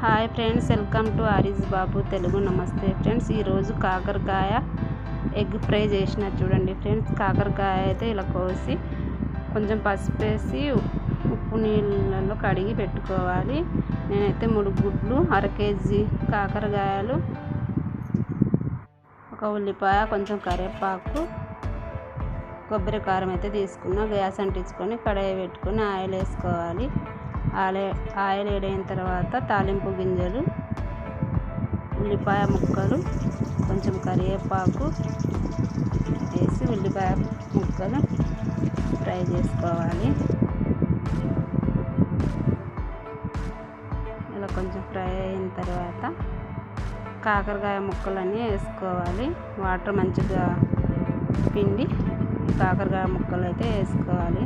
Hi friends welcome to Ariz Babu Telugu. నమస్తే friends ఈరోజు కాకరకాయ ఎగ్ ఫ్రై చేసిన చూడండి ఫ్రెండ్స్. కాకరకాయ అయితే ఇలా కోసి కొంచెం పసుపు వేసి ఉప్పు నీళ్ళలో కడిగి పెట్టుకోవాలి. నేనైతే మూడు గుడ్లు అర కేజీ కాకరకాయలు ఒక ఉల్లిపాయ కొంచెం కరివేపాకు కొబ్బరి కారం అయితే తీసుకున్నా. గ్యాస్ అంటించుకొని కడాయి పెట్టుకొని ఆయిల్ వేసుకోవాలి. ఆయిల్ ఆయిల్ వేడైన తర్వాత తాలింపు గింజలు ఉల్లిపాయ ముక్కలు కొంచెం కరివేపాకు వేసి ఉల్లిపాయ ముక్కలు ఫ్రై చేసుకోవాలి. ఇలా కొంచెం ఫ్రై అయిన తర్వాత కాకరకాయ ముక్కలన్నీ వేసుకోవాలి. వాటర్ మంచిగా పిండి కాకరకాయ ముక్కలు అయితే వేసుకోవాలి.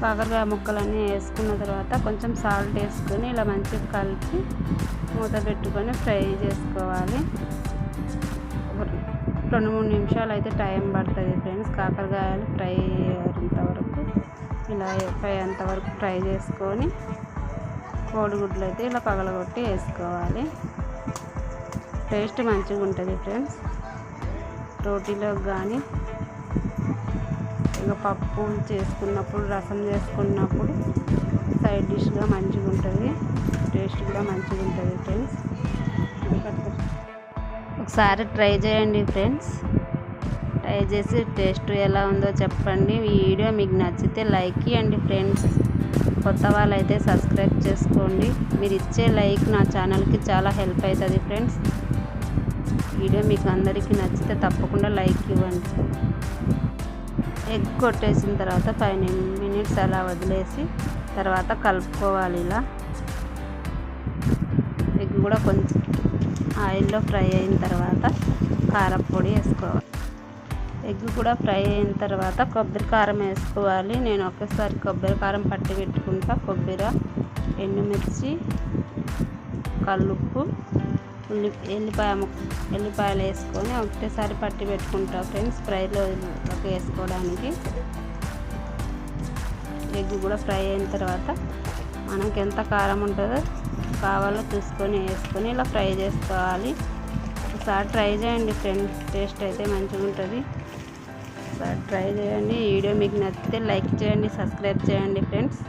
కాకరకాయ ముక్కలన్నీ వేసుకున్న తర్వాత కొంచెం సాల్ట్ వేసుకొని ఇలా మంచిగా కలిపి మూత పెట్టుకొని ఫ్రై చేసుకోవాలి. రెండు మూడు నిమిషాలు అయితే టైం పడుతుంది ఫ్రెండ్స్. కాకరకాయలు ఫ్రై అయ్యేంత వరకు ఇలా ఫ్రై అంతవరకు ఫ్రై చేసుకొని కోడిగుడ్లు అయితే ఇలా పగలగొట్టి వేసుకోవాలి. టేస్ట్ మంచిగా ఉంటుంది ఫ్రెండ్స్. రోటీలోకి కానీ మంచిగా పప్పు చేసుకున్నప్పుడు రసం చేసుకున్నప్పుడు సైడ్ డిష్గా మంచిగా ఉంటుంది. టేస్ట్ కూడా మంచిగా ఉంటుంది ఫ్రెండ్స్ ఒకసారి ట్రై చేయండి ఫ్రెండ్స్ ట్రై చేసి టేస్ట్ ఎలా ఉందో చెప్పండి. ఈ వీడియో మీకు నచ్చితే లైక్ ఇవ్వండి ఫ్రెండ్స్ కొత్త వాళ్ళైతే సబ్స్క్రైబ్ చేసుకోండి. మీరు ఇచ్చే లైక్ నా ఛానల్కి చాలా హెల్ప్ అవుతుంది ఫ్రెండ్స్ వీడియో మీకు అందరికీ నచ్చితే తప్పకుండా లైక్ ఇవ్వండి. ఎగ్ కొట్టేసిన తర్వాత ఫైవ్ మినిట్స్ అలా వదిలేసి తర్వాత కలుపుకోవాలి ఇలా. ఎగ్ కూడా కొంచెం ఆయిల్లో ఫ్రై అయిన తర్వాత కారపొడి వేసుకోవాలి. ఎగ్ కూడా ఫ్రై అయిన తర్వాత కొబ్బరి కారం వేసుకోవాలి. నేను ఒకేసారి కొబ్బరి కారం పట్టి పెట్టుకుంటా. కొబ్బరి ఎండుమిర్చి కల్లుప్పు ఉల్లి ఎల్లిపాయ ఎల్లిపాయలు వేసుకొని ఒకటేసారి పట్టి పెట్టుకుంటా ఫ్రెండ్స్ ఫ్రైలో వేసుకోవడానికి. ఎగ్ కూడా ఫ్రై అయిన తర్వాత మనకి ఎంత కారం ఉంటుందో కావాలో చూసుకొని వేసుకొని ఇలా ఫ్రై చేసుకోవాలి. ఒకసారి ట్రై చేయండి ఫ్రెండ్స్ టేస్ట్ అయితే మంచిగా ఉంటుంది. ఒకసారి ట్రై చేయండి వీడియో మీకు నచ్చితే లైక్ చేయండి సబ్స్క్రైబ్ చేయండి ఫ్రెండ్స్.